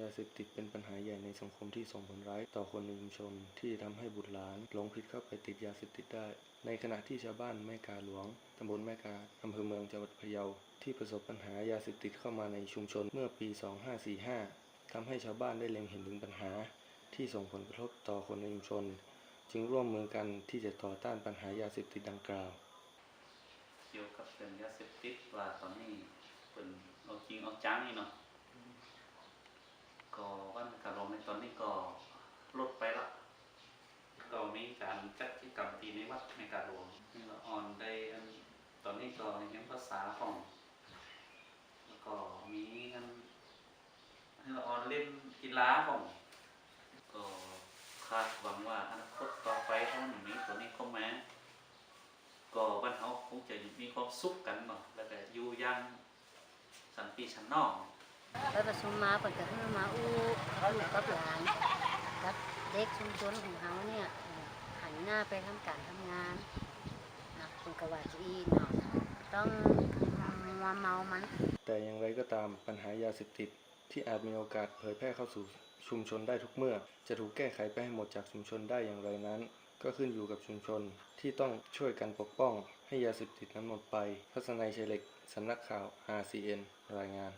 ยาเสพติดเป็นปัญหาใหญ่ในสังคมที่ส่งผลร้ายต่อคนในชุมชนที่ทำให้บุตรหลานหลงผิดเข้าไปติดยาเสพติดได้ ในขณะที่ชาวบ้านแม่กาหลวงตำบลแม่กาอำเภอเมืองจังหวัดพะเยา ที่ประสบปัญหายาเสพติดเข้ามาในชุมชนเมื่อปี 2545ทำให้ชาวบ้านได้เล็งเห็นถึงปัญหา ที่ส่งผลกระทบต่อคนในชุมชน จึงร่วมมือกันที่จะต่อต้านปัญหายาเสพติดดังกล่าวเกี่ยวกับเรื่องยาเสพติดว่าตอนนี้เป็นเอาจริงเอาจังนี่เนาะก็วันการลงในตอนนี้ก็ลดไปละก็มีการจัดกิจกรรมตีในวัดในการหลวงนี่ละออนได้อันตอนนี้ ก็เรียนภาษาของ แล้วก็มีอันให้ละออนเล่นกีฬาของก็คาดหวังว่าอนาคตต่อไปถ้ามันมีตัวนี้เข้ามาก็บ้านเขาคงจะมีความสุขกันเนาะแล้วก็อยู่ยังสันติชันนอกไปประชุมมาเปิดกระทือมาอู้ลูกกับหลานกับเด็กชุมชนของเขาเนี่ยหันหน้าไปทำการทำงานนะคุณกว่าจะอีเนาะ ต้องมาเมามัน แต่อย่างไรก็ตามปัญหายาเสพติดที่อาจมีโอกาสเผยแพร่เข้าสู่ชุมชนได้ทุกเมื่อ จะถูกแก้ไขไปให้หมดจากชุมชนได้อย่างไรนั้น ก็ขึ้นอยู่กับชุมชนที่ต้องช่วยกันปกป้อง ให้ยาเสพติดนั้นหมดไปทัศนัยชัยเล็กสำนักข่าว RCN รายงาน